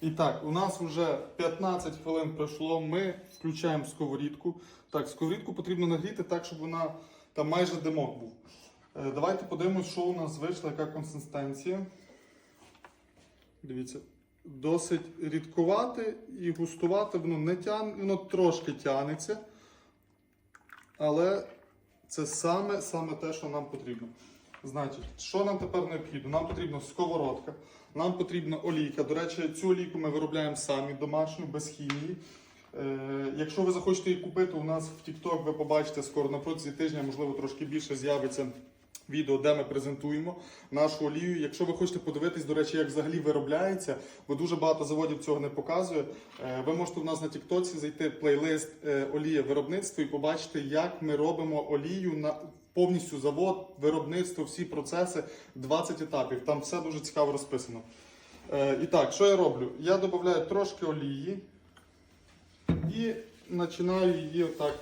І так, у нас вже 15 хвилин пройшло. Ми включаємо сковорідку. Так, сковорідку потрібно нагріти так, щоб вона там майже димок був. Е, Давайте подивимось, що у нас вийшла, яка консистенція. Дивіться, досить рідкувати і густувати воно не тягне, воно трошки тягнеться. Але це саме, саме те, що нам потрібно. Значить, що нам тепер необхідно? Нам потрібна сковородка, нам потрібна олійка. До речі, цю олійку ми виробляємо самі домашню, без хімії. Е, якщо ви захочете її купити, у нас в TikTok ви побачите скоро на протязі тижня, можливо, трошки більше з'явиться відео, де ми презентуємо нашу олію. Якщо ви хочете подивитись, до речі, як взагалі виробляється, бо дуже багато заводів цього не показує. е, Ви можете у нас на TikTok зайти в плейлист е, олія виробництво і побачити, як ми робимо олію на повністю завод, виробництво, всі процеси, 20 етапів. Там все дуже цікаво розписано. Е, І так, що я роблю? Я додаю трошки олії і починаю її отак.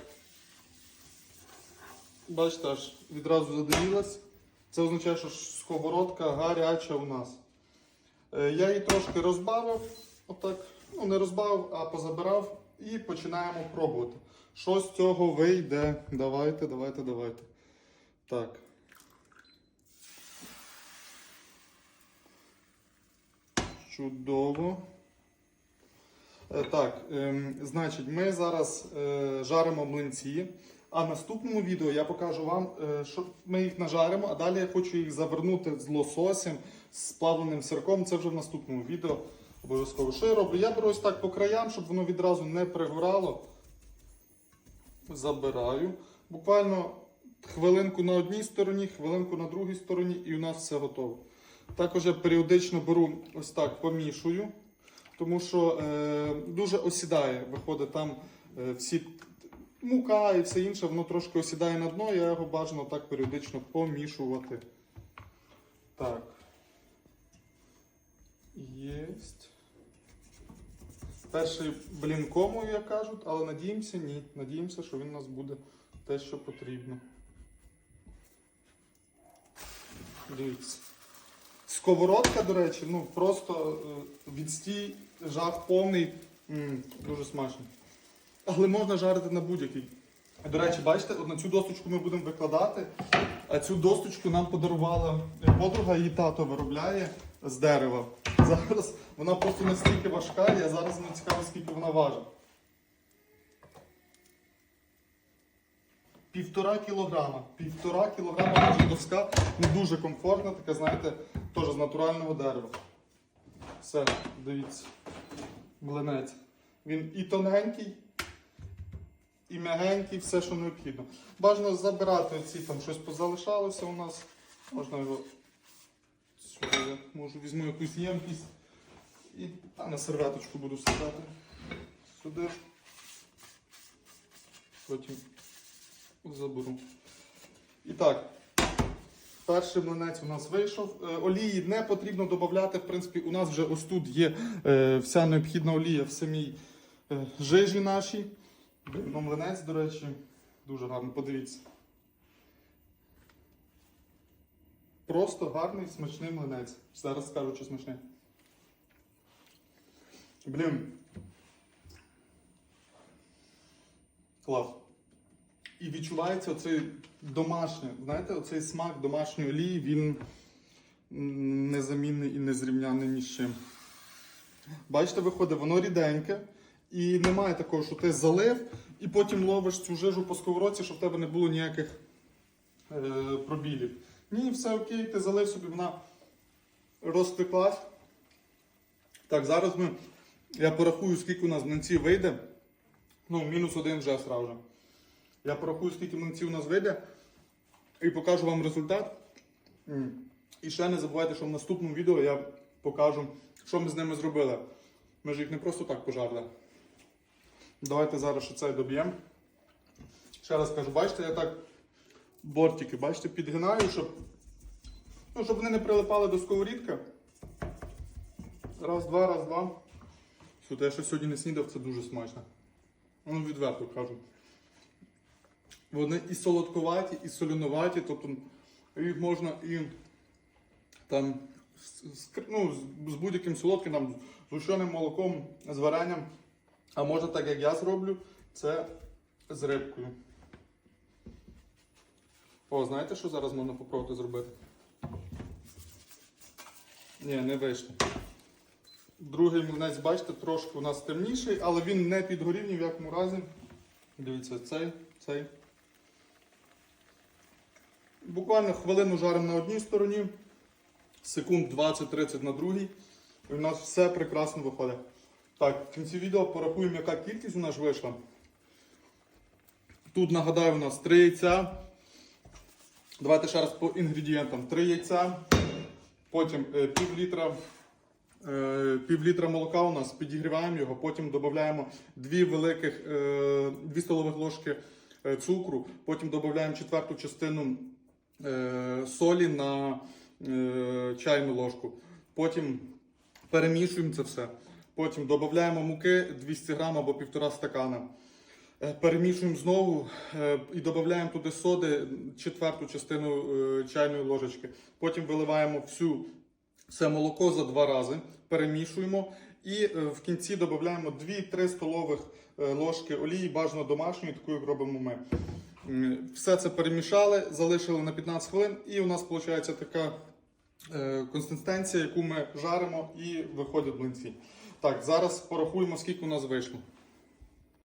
Бачите, аж відразу задимілась. Це означає, що сковородка гаряча у нас. Е, Я її трошки розбавив, отак, ну не розбавив, а позабирав і починаємо пробувати. Що з цього вийде? Давайте, давайте, давайте. Так. Чудово. Е, Так, ем, значить, ми зараз е, жаримо млинці. А в наступному відео я покажу вам, е, що ми їх нажаримо, а далі я хочу їх завернути з лососем, з плавленим сирком. Це вже в наступному відео. Обов'язково. Що я роблю? Я беру ось так по краям, щоб воно відразу не пригорало. Забираю. Буквально хвилинку на одній стороні, хвилинку на другій стороні, і у нас все готово. Також я періодично беру ось так, помішую, тому що е, дуже осідає, виходить там е, всі мука і все інше, воно трошки осідає на дно, я його бажано так періодично помішувати. Так. Єсть. Перший блін як кажуть, але надіємося, ні. Надіємося, що він у нас буде те, що потрібно. Дивіться. Сковородка, до речі, ну просто е, відстій, жах повний, М, дуже смачно. Але можна жарити на будь-який. До речі, бачите, от на цю досточку ми будемо викладати, а цю досточку нам подарувала подруга, її тато виробляє з дерева. Зараз вона просто настільки важка, я зараз не цікаво, скільки вона важить. Півтора кілограма. Півтора кілограма дуже доска, ну дуже комфортна, така, знаєте, теж з натурального дерева. Все, дивіться. Млинець. Він і тоненький, і м'ягенький, все, що необхідно. Бажано забирати оці там щось позалишалося у нас. Можна його сюди я можу візьму якусь ємкість і та, на серветочку буду садати. Сюди. Потім заберу. І так, перший млинець у нас вийшов. Е, Олії не потрібно додати. В принципі, у нас вже ось тут є е, вся необхідна олія в самій е, жижі нашій. Ну, млинець, до речі, дуже гарно, подивіться. Просто гарний смачний млинець. Зараз скажу, чи смачний. Блін. Клас. І відчувається оцей домашній, знаєте, оцей смак домашньої олії, він незамінний і незрівняний ні з чим. Бачите, виходить, воно ріденьке. І немає такого, що ти залив і потім ловиш цю жижу по сковородці, щоб в тебе не було ніяких е, пробілів. Ні, все окей, ти залив собі, вона розтеклась. Так, зараз ми, я порахую, скільки у нас млинців вийде. Ну, мінус один вже сразу. Я порахую, скільки млинців у нас вийде, і покажу вам результат. І ще не забувайте, що в наступному відео я покажу, що ми з ними зробили. Ми ж їх не просто так пожарили. Давайте зараз ще це доб'ємо. Ще раз кажу, бачите, я так бортики, бачите, підгинаю, щоб, ну, щоб вони не прилипали до сковорідки. Раз, два, раз, два. Сюди я ще сьогодні не снідав, це дуже смачно. Ну, відверто кажу. Вони і солодковаті, і солюноваті, тобто їх можна і там ну, з будь-яким солодким, там, з гущеним молоком, з варенням. А можна так, як я зроблю, це з рибкою. О, знаєте, що зараз можна попробувати зробити? Ні, не вийшло. Другий млинець, бачите, трошки у нас темніший, але він не підгорів ні в якому разі. Дивіться, цей, цей. Буквально хвилину жаримо на одній стороні, секунд 20-30 на другій. І у нас все прекрасно виходить. Так, в кінці відео порахуємо, яка кількість у нас вийшла. Тут нагадаю, у нас 3 яйця. Давайте ще раз по інгредієнтам. 3 яйця, потім е, пів літра, е, молока у нас, підігріваємо його, потім додаємо 2 великих, е, 2 столових ложки е, цукру, потім додаємо четверту частину е, солі на е, чайну ложку. Потім перемішуємо це все. Потім додаємо муки 200 грам або півтора стакана. Е, Перемішуємо знову е, і додаємо туди соди четверту частину е, чайної ложечки. Потім виливаємо всю все молоко за два рази, перемішуємо і е, в кінці додаємо 2-3 столових е, ложки олії, бажано домашньої, таку як робимо ми. Все це перемішали, залишили на 15 хвилин, і у нас виходить така е, консистенція, яку ми жаримо і виходять блинці. Так, зараз порахуємо, скільки у нас вийшло.